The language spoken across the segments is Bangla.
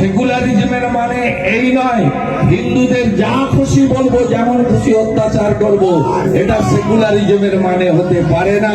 সেকুলারিজমের মানে এই নয়, হিন্দুদের যা খুশি বলব, যেমন খুশি অত্যাচার করব, এটা সেকুলারিজমের মানে হতে পারে না।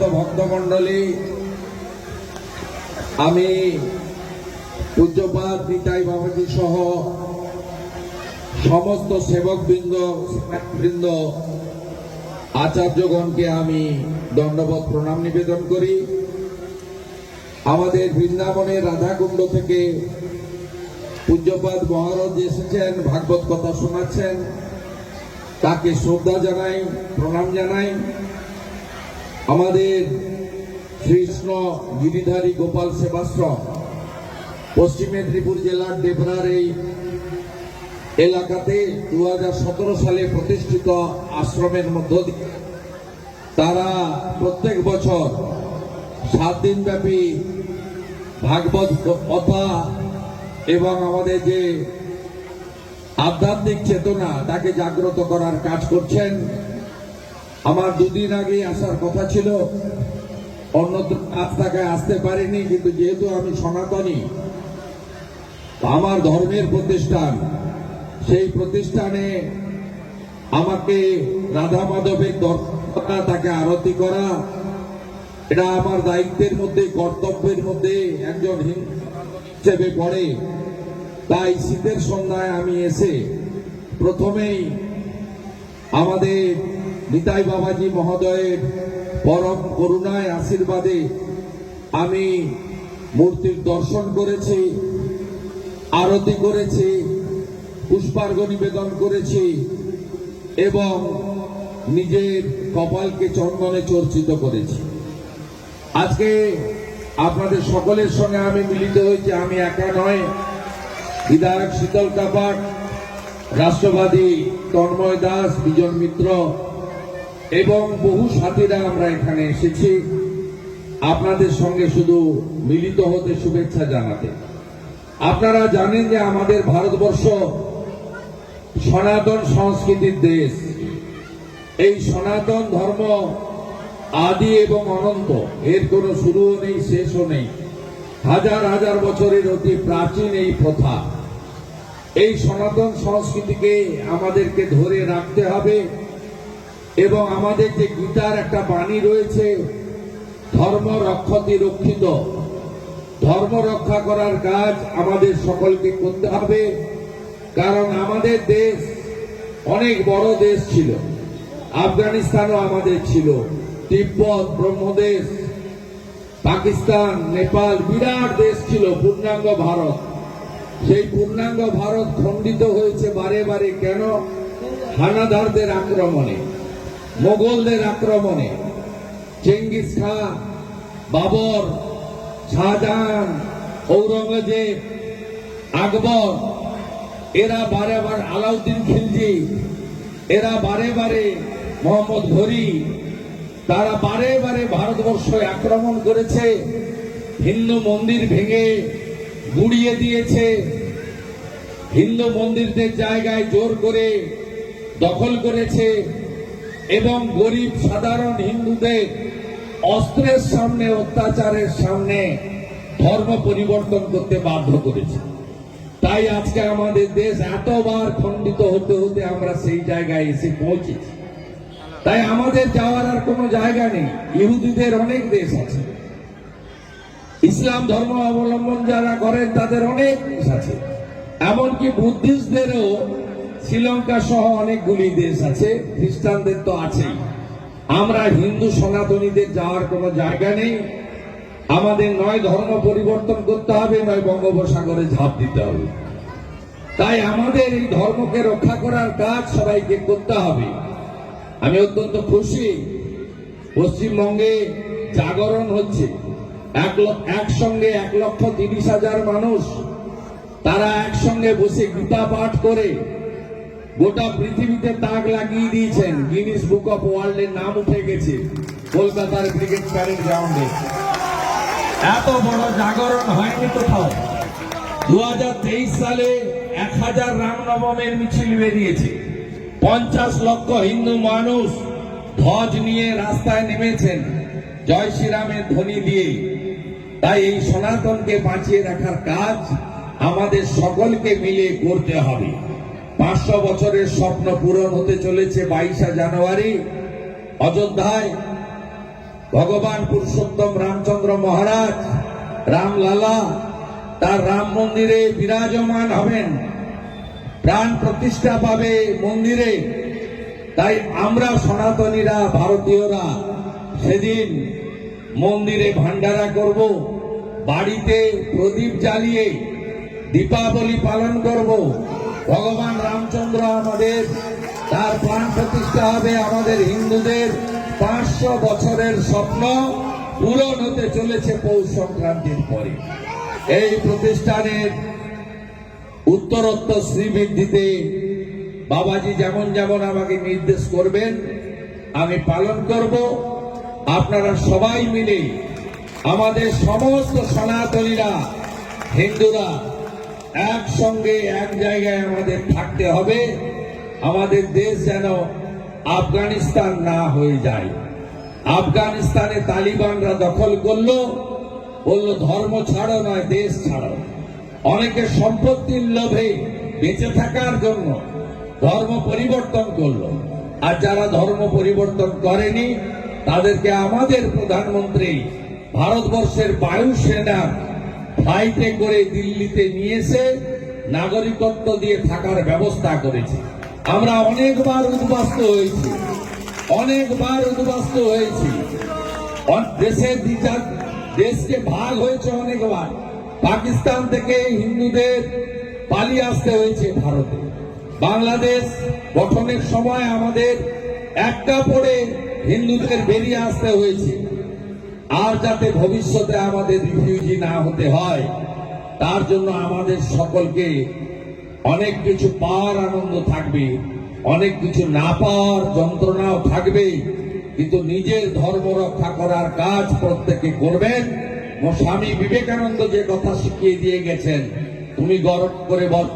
সমবেত ভক্তমণ্ডলী, আমি পূজ্যপাত নিতাই বাবাজি সহ সমস্ত সেবকবৃন্দ বৃন্দ আচার্যগণকে আমি দণ্ডবত প্রণাম নিবেদন করি। আমাদের বৃন্দাবনের রাধাকুণ্ড থেকে পূজ্যপাত মহারাজ এসেছেন, ভাগবত কথা শোনাচ্ছেন। তাকে শ্রদ্ধা জানাই, প্রণাম জানাই। আমাদের কৃষ্ণ গিরিধারী গোপাল সেবাশ্রম, পশ্চিম মেদিনীপুর জেলার ডেবরার এই এলাকাতে দু হাজার সতেরো সালে প্রতিষ্ঠিত আশ্রমের মধ্য দিয়ে তারা প্রত্যেক বছর সাত দিন ব্যাপী ভাগবত কথা এবং আমাদের যে আধ্যাত্মিক চেতনা, তাকে জাগ্রত করার কাজ করছেন। আমার দুদিন আগে আসার কথা ছিল। অন্যত্র কাজ আসতে পারিনি, কিন্তু যেহেতু আমি সনাতনী আমার ধর্মের প্রতিষ্ঠান, সেই প্রতিষ্ঠানে আমাকে রাধা মাধবের দর্শন তাকে আরতি করা, এটা আমার দায়িত্বের মধ্যে, কর্তব্যের মধ্যে একজন হিসেবে পড়ে। তাই শীতের সন্ধ্যায় আমি এসে প্রথমেই আমাদের নিতাই বাবাজি মহোদয়ের পরম করুণায় আশীর্বাদে আমি মূর্তির দর্শন করেছি, আরতি করেছি, পুষ্পার্ঘ নিবেদন করেছি এবং নিজের কপালকে চন্দনে চর্চিত করেছি। আজকে আপনাদের সকলের সঙ্গে আমি মিলিত হয়েছি, আমি একা নয়। বিধায়ক শীতল কাপাট, রাষ্ট্রবাদী তন্ময় দাস, বিজন মিত্র এবং বহু সাথীরা আমরা এখানে এসেছি। আপনাদের সঙ্গে শুধু মিলিত হতে শুভেচ্ছা জানাতে। আপনারা জানেন যে আমাদের ভারতবর্ষ সনাতন সংস্কৃতির দেশ। এই সনাতন ধর্ম আদি এবং অনন্ত, এর কোনো শুরুও নেই, শেষও নেই। হাজার হাজার বছরের অতি প্রাচীন এই প্রথা। এই সনাতন সংস্কৃতিকে আমাদেরকে ধরে রাখতে হবে। এবং আমাদের যে গীতার একটা বাণী রয়েছে, ধর্ম রক্ষতি রক্ষিত। ধর্ম রক্ষা করার কাজ আমাদের সকলকে করতে হবে, কারণ আমাদের দেশ অনেক বড় দেশ ছিল। আফগানিস্তানও আমাদের ছিল, তিব্বত, ব্রহ্মদেশ, পাকিস্তান, নেপাল, বিরাট দেশ ছিল, পূর্ণাঙ্গ ভারত। সেই পূর্ণাঙ্গ ভারত খণ্ডিত হয়েছে বারে বারে কেন? হানাদারদের আক্রমণে। মোগলদের আক্রমণে। চেঙ্গিস খান, বাবর, শাহজাহান, ঔরঙ্গজেব, আকবর, এরা বারে বার আলাউদ্দিন খিলজি, এরা বারে বারে মোহাম্মদ ঘড়ি তারা বারে বারে ভারতবর্ষ আক্রমণ করেছে, হিন্দু মন্দির ভেঙে গুড়িয়ে দিয়েছে। হিন্দু মন্দিরদের জায়গায় জোর করে দখল করেছে। এবং গরিব সাধারণ হিন্দুদের অস্ত্রের সামনে, অত্যাচারের সামনে ধর্ম পরিবর্তন করতে বাধ্য করেছে। তাই আজকে আমাদের দেশ এতবার খণ্ডিত হতে হতে আমরা সেই জায়গায় এসে পৌঁছেছি। তাই আমাদের যাওয়ার আর কোনো জায়গা নেই। ইহুদিদের অনেক দেশ আছে। ইসলাম ধর্ম অবলম্বন যারা করেন, তাদের অনেক দেশ আছে। এমনকি বুদ্ধিস্টদেরও শ্রীলঙ্কা সহ অনেকগুলি দেশ আছে, খ্রিস্টানদের তো আছেই। আমরা হিন্দু সনাতনীদের যাওয়ার কোনো জায়গা নেই। আমাদের নয় ধর্ম পরিবর্তন করতে হবে, নয় বঙ্গোপসাগরে ঝাঁপ দিতে হবে। তাই আমাদের এই ধর্মকে রক্ষা করার কাজ সবাইকে করতে হবে। আমি অত্যন্ত খুশি, পশ্চিমবঙ্গে জাগরণ হচ্ছে। এক একসঙ্গে এক লক্ষ তিরিশ হাজার মানুষ, তারা একসঙ্গে বসে গীতা পাঠ করে গোটা পৃথিবীতে তাক লাগিয়ে দিয়েছেন। গিনিস বুক অফ ওয়ার্ল্ডের নাম উঠে গেছে। কলকাতার ক্রিকেট প্যারেড গ্রাউন্ডে। এত বড় জাগরণ হয়নি কোথাও। দু হাজার তেইশ সালে এক হাজার রামনবমের মিছিল বেরিয়েছে। পঞ্চাশ লক্ষ হিন্দু মানুষ ধ্বজ নিয়ে রাস্তায় নেমেছেন জয় শ্রীরামের ধ্বনি দিয়ে। তাই এই সনাতনকে বাঁচিয়ে রাখার কাজ আমাদের সকলকে মিলে করতে হবে। পাঁচশো বছরের স্বপ্ন পূরণ হতে চলেছে বাইশা জানুয়ারি, অযোধ্যায়। ভগবান পুরুষোত্তম রামচন্দ্র মহারাজ রামলালা তার রাম মন্দিরে বিরাজমান হবেন। প্রাণ প্রতিষ্ঠা পাবে মন্দিরে। তাই আমরা সনাতনীরা, ভারতীয়রা, সেদিন মন্দিরে ভান্ডারা করব, বাড়িতে প্রদীপ জ্বালিয়ে দীপাবলি পালন করব। ভগবান রামচন্দ্র আমাদের, তার প্রাণ প্রতিষ্ঠা হবে আমাদের হিন্দুদের পাঁচশো বছরের স্বপ্ন পূরণ হতে চলেছে পৌষ সংক্রান্তির পরে। এই প্রতিষ্ঠানের উত্তরোত্তর শ্রীবৃদ্ধিতে বাবাজি যেমন যেমন আমাকে নির্দেশ করবেন, আমি পালন করব। আপনারা সবাই মিলে আমাদের সমস্ত সনাতনীরা, হিন্দুরা একসঙ্গে এক জায়গায় আমাদের থাকতে হবে। আমাদের দেশ যেন আফগানিস্তান না হয়ে যায়। আফগানিস্তানে তালিবানরা দখল করল। বলল, ধর্ম ছাড়ো নয়, দেশ ছাড়ো। অনেকে সম্পত্তির লোভে বেঁচে থাকার জন্য ধর্ম পরিবর্তন করল। আর যারা ধর্ম পরিবর্তন করেনি, তাদেরকে আমাদের প্রধানমন্ত্রী ভারতবর্ষের বায়ুসেনা ফ্লাইটে করে দিল্লিতে নিয়ে এসে নাগরিকত্ব দিয়ে থাকার ব্যবস্থা করেছে। আমরা অনেকবার উদ্বাস্ত হয়েছি। অনেকবার উদ্বাস্ত হয়েছি। দেশের দ্বিজা- দেশকে ভাগ হয়েছে অনেকবার। পাকিস্তান থেকে হিন্দুদের পালিয়ে আসতে হয়েছে ভারতে। বাংলাদেশ গঠনের সময় আমাদের একটা পড়ে হিন্দুদের বেরিয়ে আসতে হয়েছে। আর যাতে ভবিষ্যতে আমাদের রিফিউজি না হতে হয়, তার জন্য আমাদের সকলকে অনেক কিছু পাওয়ার আনন্দ থাকবে, অনেক কিছু না পাওয়ার যন্ত্রণাও থাকবে, কিন্তু নিজের ধর্ম রক্ষা করার কাজ প্রত্যেকে করবেন। স্বামী বিবেকানন্দ যে কথা শিখিয়ে দিয়ে গেছেন, তুমি গরম করে বল।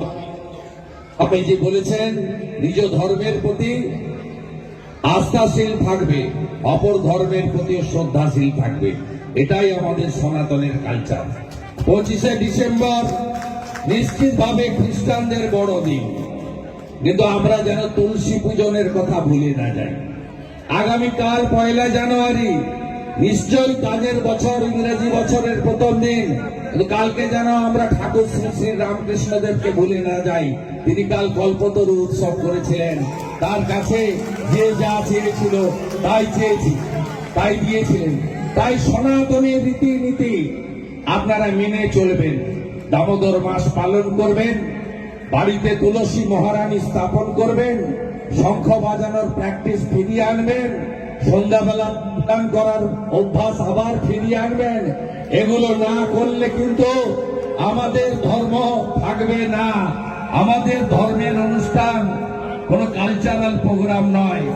আপনি যে বলেছেন, নিজ ধর্মের প্রতি আস্থাশীল থাকবে, অপর ধর্মের প্রতি শ্রদ্ধাশীল থাকবে। এটাই আমাদের সনাতনের কালচার পঁচিশে ডিসেম্বর নিশ্চিতভাবে খ্রিস্টানদের বড় দিন কিন্তু আমরা যেন তুলসী পূজনের কথা ভুলে না যাই। আগামীকাল পয়লা জানুয়ারি নিশ্চয়ই কাজের বছর, ইংরেজি বছরের প্রথম দিন। কালকে যেন আমরা ঠাকুর শ্রী শ্রী রামকৃষ্ণদেবকে ভুলে না যাই। তিনি কাল কল্পতরু উৎসব করেছিলেন। তার কাছে যে যা চেয়েছিল, তাই চেয়েছি, তাই দিয়েছিলেন। তাই সনাতনী রীতিনীতি আপনারা মেনে চলবেন। দামোদর মাস পালন করবেন। বাড়িতে তুলসী মহারানী স্থাপন করবেন। শঙ্খ বাজানোর প্র্যাকটিস ফিরিয়ে আনবেন। সন্ধ্যাবেলা গান করার অভ্যাস আবার ফিরিয়ে আনবেন। এগুলো না করলে কিন্তু আমাদের ধর্ম থাকবে না। আমাদের ধর্মের অনুষ্ঠান কোনো কালচারাল প্রোগ্রাম নয়।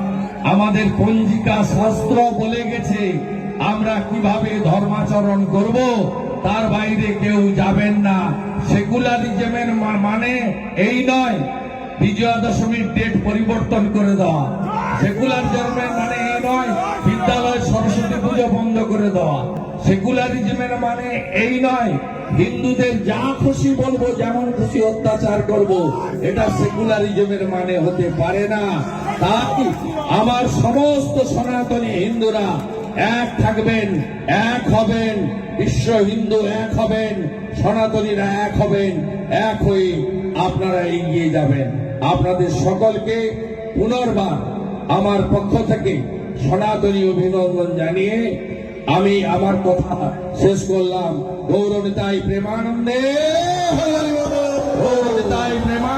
আমাদের পঞ্জিকা শাস্ত্র বলে গেছে, আমরা কীভাবে ধর্মাচরণ করব, তার বাইরে কেউ যাবেন না। সেকুলারিজমের মানে এই নয় বিজয়া দশমীর ডেট পরিবর্তন করে দেওয়া। সেকুলারিজমের মানে এই নয় বিদ্যালয় সরস্বতী পুজো বন্ধ করে দেওয়া। সেকুলারিজমের মানে এই নয়, হিন্দুদের যা খুশি বলব, যেমন খুশি অত্যাচার করব, এটা সেকুলারিজমের মানে হতে পারে না। তাই আমার সমস্ত সনাতনী হিন্দুরা এক থাকবেন, এক হবেন, বিশ্ব হিন্দু এক হবেন, সনাতনীরা এক হবেন, এক হয়ে আপনারা এগিয়ে যাবেন। আপনাদের সকলকে পুনর্বার আমার পক্ষ থেকে সনাতনী অভিনন্দন জানিয়ে আমি আমার কথা শেষ করলাম। গৌরবিতাই প্রেমানন্দে। গৌরবিতাই প্রেমানন্দে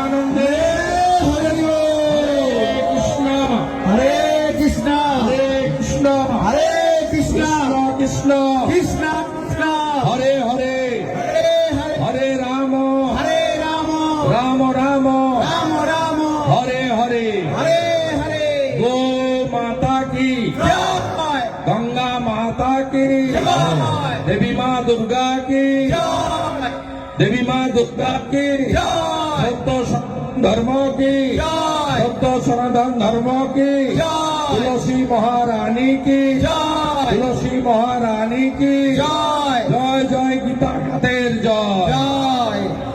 দুর্গা কি। দেবী মা দুর্গা কি। সত্য ধর্ম কি। সত্য সনাতন ধর্ম কি। তুলসী মহারানী কি। তুলসী মহারানী কি। জয়। জয় গীতা জয়। জয়।